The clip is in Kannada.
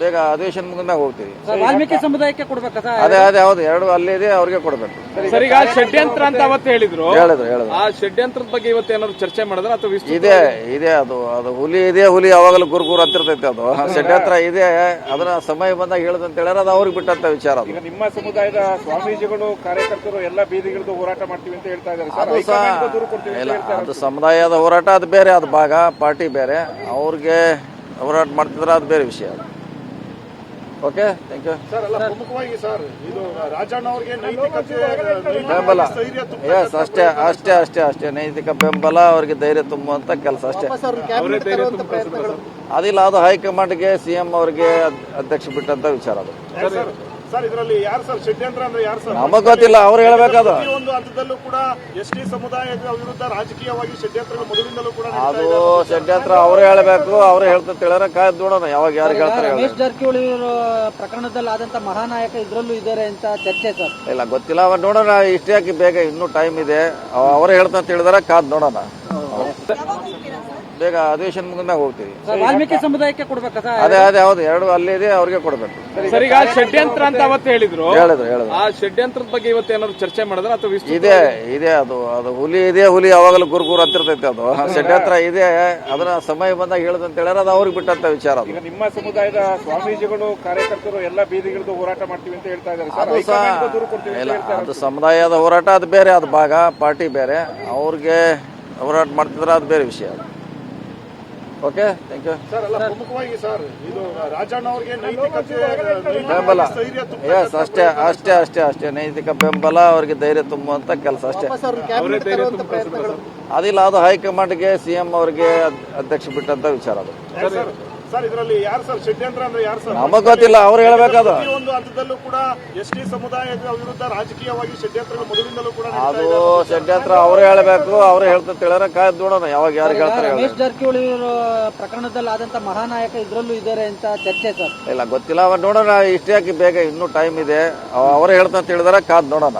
ಬೇಗ ಅಧಿವೇಶನ ಮುಗಿದ್ಮ್ಯಾಗ ಹೋಗ್ತೀವಿ ಸರ್, ವಾಲ್ಮೀಕಿ ಸಮುದಾಯಕ್ಕೆ ಕೊಡ್ಬೇಕಾ ಸರ್? ಅದೇ ಅದೇ ಹೌದು. ಎರಡು ಅಲ್ಲಿದೆ ಅವ್ರಿಗೆ ಕೊಡಬೇಕು. ಸರ್ ಈಗ ಷಡ್ಯಂತ್ರ ಅಂತ ಅವತ್ತು ಹೇಳಿದ್ರು. ಹೇಳಿದ್ರು ಹೇಳಿದ್ರು. ಆ ಷಡ್ಯಂತ್ರದ ಬಗ್ಗೆ ಇವತ್ತು ಏನಾದ್ರು ಚರ್ಚೆ ಮಾಡಿದ್ರೆ ಅಥವಾ ಇದೆ ಇದೆ ಅದು ಅದು ಹುಲಿ ಇದೆ ಹುಲಿ ಯಾವಾಗಲೂ ಗುರುಗುರು ಅಂತಿರ್ತೈತೆ ಅದು. ಷಡ್ಯಂತ್ರ ಇದೆ ಅದನ್ನ ಸಮಯ ಬಂದಾಗ ಹೇಳುದಂತ ಹೇಳ್ಯಾರ ಅದು ಅವ್ರಿಗೆ ಬಿಟ್ಟಂತ ವಿಚಾರ ಅದು. ಈಗ ನಿಮ್ಮ ಸಮುದಾಯದ ಸ್ವಾಮೀಜಿಗಳು ಕಾರ್ಯಕರ್ತರು ಎಲ್ಲ ಬೀದಿಗಳದ್ದು ಹೋರಾಟ ಮಾಡ್ತೀವಿ ಅಂತ ಹೇಳ್ತಾ ಇದ್ದಾರೆ ಸರ್. ಅದು ಸಹ ಹೈಕಮಾಂಡ್ಗೆ ದೂರು ಕೊಡ್ತೀವಿ ಅಂತ ಇಲ್ಲ ಅದು ಸಮುದಾಯದ ಹೋರಾಟ ಅದು ಬೇರೆ ಅದು ಭಾಗ ಪಾರ್ಟಿ ಬೇರೆ. ಅವ್ರಿಗೆ ಹೋರಾಟ ಮಾಡ್ತಿದ್ರೆ ಅದು ಬೇರೆ ವಿಷಯ ಅದು. ಓಕೆ ಥ್ಯಾಂಕ್ ಯು ಸರ್ ಅಲ್ಲ ಪ್ರಮುಖವಾಗಿ ಸರ್ ಇದು ರಾಜಣ್ಣ ಅವರಿಗೆ ನೈತಿಕತೆ ಬೆಂಬಲ. ಎಸ್ ಅಷ್ಟೇ ಅಷ್ಟೇ ಅಷ್ಟೇ ಅಷ್ಟೇ. ನೈತಿಕ ಬೆಂಬಲ ಅವ್ರಿಗೆ ಧೈರ್ಯ ತುಂಬುವಂತ ಕೆಲಸ ಅಷ್ಟೇ. ಅದಿಲ್ಲ ಅದು ಹೈಕಮಾಂಡ್ಗೆ ಸಿ ಎಂ ಅವರಿಗೆ ಅಧ್ಯಕ್ಷ ಬಿಟ್ಟಂತ ವಿಚಾರ ಅದು. ಸರ್ ಇದರಲ್ಲಿ ಯಾರು ಸರ್? ಷಡ್ಯಂತ್ರ ಅಂದ್ರೆ ಯಾರು ಸರ್? ನಮಗ್ ಗೊತ್ತಿಲ್ಲ ಅವ್ರು ಹೇಳ್ಬೇಕದು. ಒಂದು ಹಂತದಲ್ಲೂ ಕೂಡ ಎಸ್ ಟಿ ಸಮುದಾಯದ ವಿರುದ್ಧ ರಾಜಕೀಯವಾಗಿ ಷಡ್ಯಂತ್ರಗಳು ಮೊದಲಿಂದಲೂ ಕೂಡ ನಡೀತಾ ಅದು. ಷಡ್ಯಂತ್ರ ಅವ್ರು ಹೇಳ್ಬೇಕು ಅವ್ರು ಹೇಳ್ತಂತ ಹೇಳಿದ್ರೆ ಕಾಯ್ದು ನೋಡೋಣ ಯಾವಾಗ ಯಾರು ಹೇಳ್ತಾರೆ ಹೇಳಿ. ರಮೇಶ್ ಜಾರಕಿಹೊಳಿ ಅವರು ಪ್ರಕರಣದಲ್ಲಿ ಆದಂತ ಮಹಾನಾಯಕ ಇದರಲ್ಲೂ ಇದ್ದಾರೆ ಅಂತ ಚರ್ಚೆ ಸರ್. ಇಲ್ಲ ಗೊತ್ತಿಲ್ಲ ಅವ ನೋಡೋಣ ಇಷ್ಟೇ ಯಾಕೆ ಬೇಗ ಇನ್ನೂ ಟೈಮ್ ಇದೆ. ಅವ್ರು ಹೇಳ್ತಾ ತಿಳಿದ್ರೆ ಕಾದ್ ನೋಡೋಣ. ಬೇಗ ಅಧಿವೇಶನ ಮುಗಿದ್ಮ್ಯಾಗ ಹೋಗ್ತೀವಿ ಸರ್, ವಾಲ್ಮೀಕಿ ಸಮುದಾಯಕ್ಕೆ ಕೊಡ್ಬೇಕಾ ಸರ್? ಅದೇ ಅದೇ ಹೌದು. ಎರಡು ಅಲ್ಲಿದೆ ಅವ್ರಿಗೆ ಕೊಡಬೇಕು. ಸರ್ ಈಗ ಷಡ್ಯಂತ್ರ ಅಂತ ಅವತ್ತು ಹೇಳಿದ್ರು. ಹೇಳಿದ್ರು ಹೇಳಿದ್ರು. ಆ ಷಡ್ಯಂತ್ರದ ಬಗ್ಗೆ ಇವತ್ತು ಏನಾದ್ರು ಚರ್ಚೆ ಮಾಡಿದ್ರೆ ಅಥವಾ ಇದೆ ಇದೆ ಅದು ಅದು ಹುಲಿ ಇದೆ ಹುಲಿ ಯಾವಾಗಲೂ ಗುರುಗುರು ಅಂತಿರ್ತೈತೆ ಅದು. ಷಡ್ಯಂತ್ರ ಇದೆ ಅದನ್ನ ಸಮಯ ಬಂದಾಗ ಹೇಳುದಂತ ಹೇಳ್ಯಾರ ಅದು ಅವ್ರಿಗೆ ಬಿಟ್ಟಂತ ವಿಚಾರ ಅದು. ಈಗ ನಿಮ್ಮ ಸಮುದಾಯದ ಸ್ವಾಮೀಜಿಗಳು ಕಾರ್ಯಕರ್ತರು ಎಲ್ಲ ಬೀದಿಗಿಳಿದು ಹೋರಾಟ ಮಾಡ್ತೀವಿ ಅಂತ ಹೇಳ್ತಾ ಇದ್ದಾರೆ ಸರ್. ಅದು ಸಹ ಹೈಕಮಾಂಡ್ಗೆ ದೂರು ಕೊಡ್ತೀವಿ ಅಂತ ಇಲ್ಲ ಅದು ಸಮುದಾಯದ ಹೋರಾಟ ಅದು ಬೇರೆ ಅದು ಭಾಗ ಪಾರ್ಟಿ ಬೇರೆ. ಅವ್ರಿಗೆ ಹೋರಾಟ ಮಾಡ್ತಿದ್ರೆ ಅದು ಬೇರೆ ವಿಷಯ ಅದು. ಓಕೆ ಥ್ಯಾಂಕ್ ಯು ಸರ್ ಅಲ್ಲ ಪ್ರಮುಖವಾಗಿ ಸರ್ ಇದು ರಾಜಣ್ಣ ಅವರಿಗೆ ನೈತಿಕತೆ ಬೆಂಬಲ. ಎಸ್ ಅಷ್ಟೇ ಅಷ್ಟೇ ಅಷ್ಟೇ ಅಷ್ಟೇ. ನೈತಿಕ ಬೆಂಬಲ ಅವ್ರಿಗೆ ಧೈರ್ಯ ತುಂಬುವಂತ ಕೆಲಸ ಅಷ್ಟೇ. ಅದಿಲ್ಲ ಅದು ಹೈಕಮಾಂಡ್ಗೆ ಸಿ ಎಂ ಅವರಿಗೆ ಅಧ್ಯಕ್ಷ ಬಿಟ್ಟಂತ ವಿಚಾರ ಅದು. ಸರ್. ಸರ್ ಇದರಲ್ಲಿ ಯಾರು ಸರ್? ಷಡ್ಯಂತ್ರ ಅಂದ್ರೆ ಯಾರು ಸರ್? ನಮಗ್ ಗೊತ್ತಿಲ್ಲ ಅವ್ರು ಹೇಳಬೇಕಾದ. ಒಂದು ಹಂತದಲ್ಲೂ ಕೂಡ ಎಸ್ ಟಿ ಸಮುದಾಯದ ವಿರುದ್ಧ ರಾಜಕೀಯವಾಗಿ ಷಡ್ಯಂತ್ರಗಳು ಮೊದಲಿಂದಲೂ ಕೂಡ ನಡೀತಾ ಅದು. ಷಡ್ಯಂತ್ರ ಅವ್ರು ಹೇಳ್ಬೇಕು ಅವ್ರು ಹೇಳ್ತಂತ ತಿಳಿದ್ರೆ ಕಾಯ್ದು ನೋಡೋಣ ಯಾವಾಗ ಯಾರು ಹೇಳ್ತಾರೆ ಹೇಳಿ ರಮೇಶ್ ಜಾರಕಿಹೊಳಿ ಅವರು ಪ್ರಕರಣದಲ್ಲಿ ಆದಂತ ಮಹಾನಾಯಕ ಇದ್ರಲ್ಲೂ ಇದ್ದಾರೆ ಅಂತ ಚರ್ಚೆ ಸರ್. ಇಲ್ಲ ಗೊತ್ತಿಲ್ಲ ಅವ ನೋಡೋಣ ಇಷ್ಟೇ ಹಾಕಿ ಬೇಗ ಇನ್ನೂ ಟೈಮ್ ಇದೆ. ಅವ್ರು ಹೇಳ್ತಾ ತಿಳಿದ್ರೆ ಕಾದ್ ನೋಡೋಣ.